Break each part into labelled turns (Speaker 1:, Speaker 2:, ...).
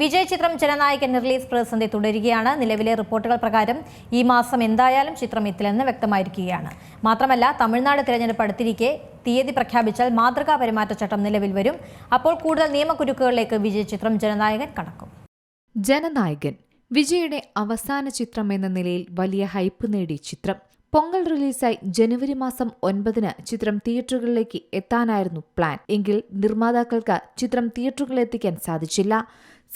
Speaker 1: വിജയ് ചിത്രം ജനനായകൻ റിലീസ് പ്രതിസന്ധി തുടരുകയാണ്. നിലവിലെ റിപ്പോർട്ടുകൾ പ്രകാരം ഈ മാസം എന്തായാലും ചിത്രം എത്തില്ലെന്ന് വ്യക്തമായിരിക്കുകയാണ്. മാത്രമല്ല തമിഴ്നാട് തിരഞ്ഞെടുപ്പ് അടുത്തിരിക്കെ തീയതി പ്രഖ്യാപിച്ചാൽ മാതൃകാ പെരുമാറ്റച്ചട്ടം നിലവിൽ വരും. അപ്പോൾ കൂടുതൽ നിയമക്കുരുക്കുകളിലേക്ക് വിജയ് ചിത്രം ജനനായകൻ കടക്കും.
Speaker 2: ജനനായകൻ വിജയുടെ അവസാന ചിത്രം എന്ന നിലയിൽ വലിയ ഹൈപ്പ് നേടി ചിത്രം. പൊങ്കൽ റിലീസായി ജനുവരി മാസം ഒൻപതിന് ചിത്രം തിയേറ്ററുകളിലേക്ക് എത്താനായിരുന്നു പ്ലാൻ. എങ്കിൽ നിർമ്മാതാക്കൾക്ക് ചിത്രം തിയേറ്ററുകളിലെത്തിക്കാൻ സാധിച്ചില്ല.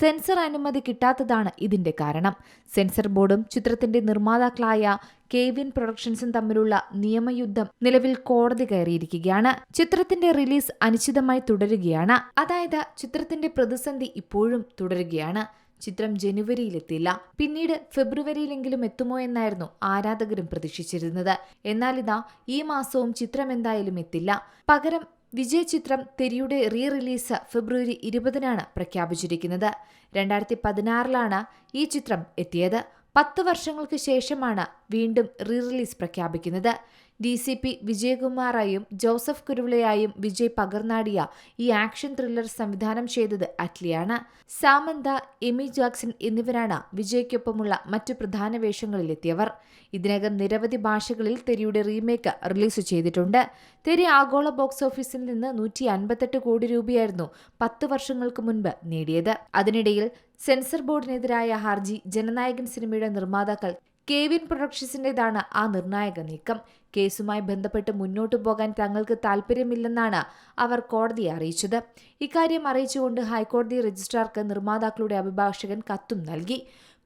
Speaker 2: സെൻസർ അനുമതി കിട്ടാത്തതാണ് ഇതിന്റെ കാരണം. സെൻസർ ബോർഡും ചിത്രത്തിന്റെ നിർമ്മാതാക്കളായ കെവിൻ പ്രൊഡക്ഷൻസും തമ്മിലുള്ള നിയമയുദ്ധം നിലവിൽ കോടതി കയറിയിരിക്കുകയാണ്. ചിത്രത്തിന്റെ റിലീസ് അനിശ്ചിതമായി തുടരുകയാണ്. അതായത് ചിത്രത്തിന്റെ പ്രതിസന്ധി ഇപ്പോഴും തുടരുകയാണ്. ചിത്രം ജനുവരിയിലെത്തില്ല. പിന്നീട് ഫെബ്രുവരിയിലെങ്കിലും എത്തുമോ എന്നായിരുന്നു ആരാധകരും പ്രതീക്ഷിച്ചിരുന്നത്. എന്നാൽ ഇതാ ഈ മാസവും ചിത്രം എന്തായാലും എത്തില്ല. പകരം വിജയ് ചിത്രം തെരിയുടെ റീ റിലീസ് ഫെബ്രുവരി ഇരുപതിനാണ് പ്രഖ്യാപിച്ചിരിക്കുന്നത്. രണ്ടായിരത്തി പതിനാറിലാണ് ഈ ചിത്രം എത്തിയത്. പത്ത് വർഷങ്ങൾക്ക് ശേഷമാണ് വീണ്ടും റീ റിലീസ് പ്രഖ്യാപിക്കുന്നത്. ഡി സി പി വിജയകുമാറായും ജോസഫ് കുരുവിളയായും വിജയ് പകർന്നാടിയ ഈ ആക്ഷൻ ത്രില്ലർ സംവിധാനം ചെയ്തത് അറ്റ്ലിയാണ്. സാമന്ത എമി ജാക്സൺ എന്നിവരാണ് വിജയ്ക്കൊപ്പമുള്ള മറ്റു പ്രധാന വേഷങ്ങളിലെത്തിയവർ. ഇതിനകം നിരവധി ഭാഷകളിൽ തെരിയുടെ റീമേക്ക് റിലീസ് ചെയ്തിട്ടുണ്ട്. തെരി ആഗോള ബോക്സ് ഓഫീസിൽ നിന്ന് നൂറ്റി അൻപത്തെട്ട് കോടി രൂപയായിരുന്നു പത്ത് വർഷങ്ങൾക്ക് മുൻപ് നേടിയത്. അതിനിടയിൽ സെൻസർ ബോർഡിനെതിരായ ഹർജി ജനനായകൻ സിനിമയുടെ നിർമ്മാതാക്കൾ കെവിൻ പ്രൊഡക്ഷൻസിന്റെതാണ് ആ നിർണായക നീക്കം. കേസുമായി ബന്ധപ്പെട്ട് മുന്നോട്ടു പോകാൻ തങ്ങൾക്ക് താൽപ്പര്യമില്ലെന്നാണ് അവർ കോടതിയെ അറിയിച്ചത്. ഇക്കാര്യം അറിയിച്ചുകൊണ്ട് ഹൈക്കോടതി രജിസ്ട്രാർക്ക് നിർമ്മാതാക്കളുടെ അഭിഭാഷകൻ കത്തും നൽകി.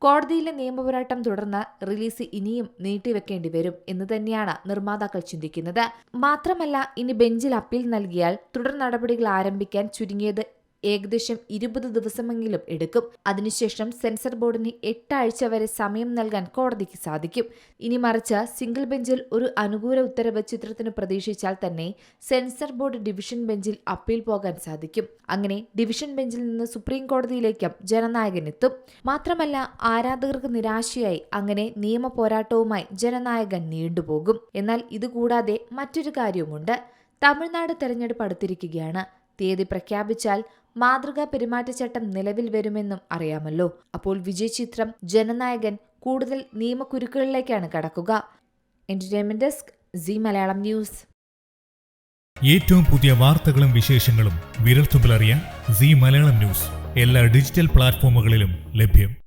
Speaker 2: കോടതിയിലെ നിയമപോരാട്ടം തുടർന്ന് റിലീസ് ഇനിയും നീട്ടിവെക്കേണ്ടി വരും എന്ന് തന്നെയാണ് നിർമ്മാതാക്കൾ ചിന്തിക്കുന്നത്. മാത്രമല്ല ഇനി ബെഞ്ചിൽ അപ്പീൽ നൽകിയാൽ തുടർ നടപടികൾ ആരംഭിക്കാൻ ചുരുങ്ങിയത് ഏകദേശം ഇരുപത് ദിവസമെങ്കിലും എടുക്കും. അതിനുശേഷം സെൻസർ ബോർഡിന് എട്ടാഴ്ച വരെ സമയം നൽകാൻ കോടതിക്ക് സാധിക്കും. ഇനി മറിച്ച് സിംഗിൾ ബെഞ്ചിൽ ഒരു അനുകൂല ഉത്തരവ് ചിത്രത്തിന് പ്രതീക്ഷിച്ചാൽ തന്നെ സെൻസർ ബോർഡ് ഡിവിഷൻ ബെഞ്ചിൽ അപ്പീൽ പോകാൻ സാധിക്കും. അങ്ങനെ ഡിവിഷൻ ബെഞ്ചിൽ നിന്ന് സുപ്രീം കോടതിയിലേക്കും ജനനായകൻ എത്തും മാത്രമല്ല ആരാധകർക്ക് നിരാശയായി അങ്ങനെ നിയമ പോരാട്ടവുമായി ജനനായകൻ നീണ്ടുപോകും. എന്നാൽ ഇതുകൂടാതെ മറ്റൊരു കാര്യവുമുണ്ട്. തമിഴ്നാട് തെരഞ്ഞെടുപ്പ് അടുത്തിരിക്കുകയാണ്. തീയതി പ്രഖ്യാപിച്ചാൽ മാതൃകാ പെരുമാറ്റച്ചട്ടം നിലവിൽ വരുമെന്നും അറിയാമല്ലോ. അപ്പോൾ വിജയ് ചിത്രം ജനനായകൻ കൂടുതൽ നിയമക്കുരുക്കുകളിലേക്കാണ് കടക്കുക. Entertainment desk Zee Malayalam news
Speaker 3: ഏറ്റവും പുതിയ വാർത്തകളും വിശേഷങ്ങളും വിരൽത്തുമ്പിലറിയാൻ സി മലയാളം ന്യൂസ് എല്ലാ ഡിജിറ്റൽ പ്ലാറ്റ്ഫോമുകളിലും ലഭ്യം.